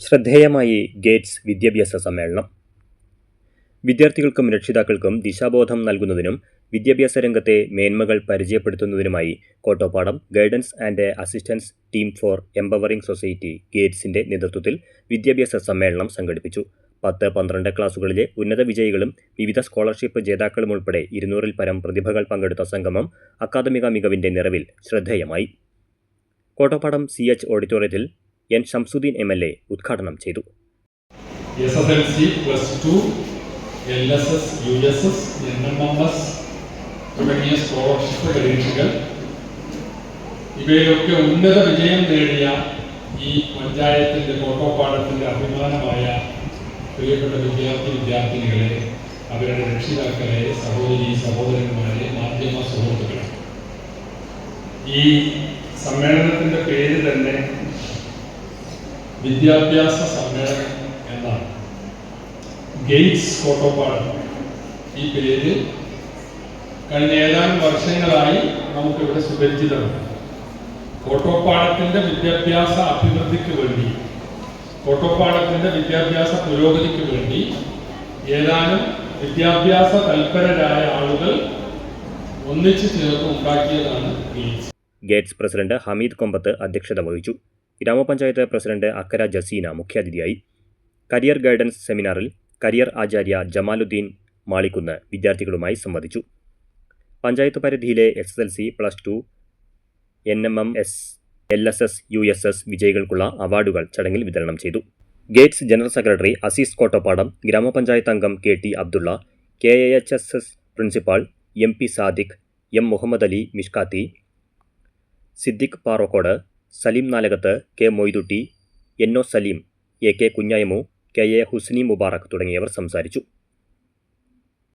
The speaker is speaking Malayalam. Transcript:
ശ്രദ്ധേയമായി ഗേറ്റ്സ് വിദ്യാഭ്യാസ സമ്മേളനം. വിദ്യാർത്ഥികൾക്കും രക്ഷിതാക്കൾക്കും ദിശാബോധം നൽകുന്നതിനും വിദ്യാഭ്യാസ രംഗത്തെ മേന്മകൾ പരിചയപ്പെടുത്തുന്നതിനുമായി Kottopadam guidance and assistance team for empowering society ഗേറ്റ്സിന്റെ നേതൃത്വത്തിൽ വിദ്യാഭ്യാസ സമ്മേളനം സംഘടിപ്പിച്ചു. പത്ത് പന്ത്രണ്ട് ക്ലാസുകളിലെ ഉന്നത വിജയികളും വിവിധ സ്കോളർഷിപ്പ് ജേതാക്കളും ഉൾപ്പെടെ ഇരുന്നൂറിൽ പരം പ്രതിഭകൾ പങ്കെടുത്ത സംഗമം അക്കാദമിക മികവിന്റെ നിറവിൽ ശ്രദ്ധേയമായി. കോട്ടപ്പാടം സി എച്ച് ഓഡിറ്റോറിയത്തിൽ N Shamsuddin M L A ഉദ്ഘാടനം ചെയ്തു. S S L C plus two L S S U S S N M M S തുടങ്ങിയ സ്കോളർഷിപ്പ് പരീക്ഷകൾ. ഇവയിലൊക്കെ ഉന്നത വിജയം നേടിയ ഈ പഞ്ചായത്തിന്റെ കോട്ടോപ്പാടത്തിന്റെ അഭിമാനമായ പ്രിയപ്പെട്ട വിദ്യാർത്ഥി വിദ്യാർത്ഥിനികളെ അവരുടെ രക്ഷിതാക്കളെ സഹോദരി സഹോദരന്മാരെ മാധ്യമ സുഹൃത്തുക്കളെ. ഈ സമ്മേളനത്തിന്റെ പേര് തന്നെ വിദ്യാഭ്യാസ സമ്മേളനം എന്നാണ്. ഗെയ്റ്റ്സ് കോട്ടോപ്പാട്. ഈ പേര് കഴിഞ്ഞ ഏതാനും വർഷങ്ങളായി നമുക്കിവിടെ സുപരിചിതമാണ്. കോട്ടോപ്പാടത്തിന്റെ വിദ്യാഭ്യാസ അഭിവൃദ്ധിക്ക് വേണ്ടി കോട്ടോപ്പാടത്തിന്റെ വിദ്യാഭ്യാസ പുരോഗതിക്ക് വേണ്ടി ഏതാനും വിദ്യാഭ്യാസ തൽപരരായ ആളുകൾ ഒന്നിച്ചു ചേർത്ത് ഉണ്ടാക്കിയതാണ് ഗേറ്റ്സ് പ്രസിഡന്റ് ഹമീദ് കൊമ്പത്ത് അധ്യക്ഷത വഹിച്ചു. ഗ്രാമപഞ്ചായത്ത് പ്രസിഡന്റ് അക്കര ജസീന മുഖ്യാതിഥിയായി. കരിയർ ഗൈഡൻസ് സെമിനാറിൽ കരിയർ ആചാര്യ ജമാലുദ്ദീൻ മാളിക്കുന്ന് വിദ്യാർത്ഥികളുമായി സംവദിച്ചു. പഞ്ചായത്ത് പരിധിയിലെ S L C plus two N M M S L S S U S S വിജയികൾക്കുള്ള അവാർഡുകൾ ചടങ്ങിൽ വിതരണം ചെയ്തു. Gates general secretary Azeez Kottappadam ഗ്രാമപഞ്ചായത്ത് അംഗം K T Abdulla K A H S S principal M P Sadiq M Muhammad Ali Mishkathi Siddique Parokkode Saleem Nalakath K Moythutty O Saleem A K Kunhayamu K A Husni Mubarak തുടങ്ങിയവർ സംസാരിച്ചു.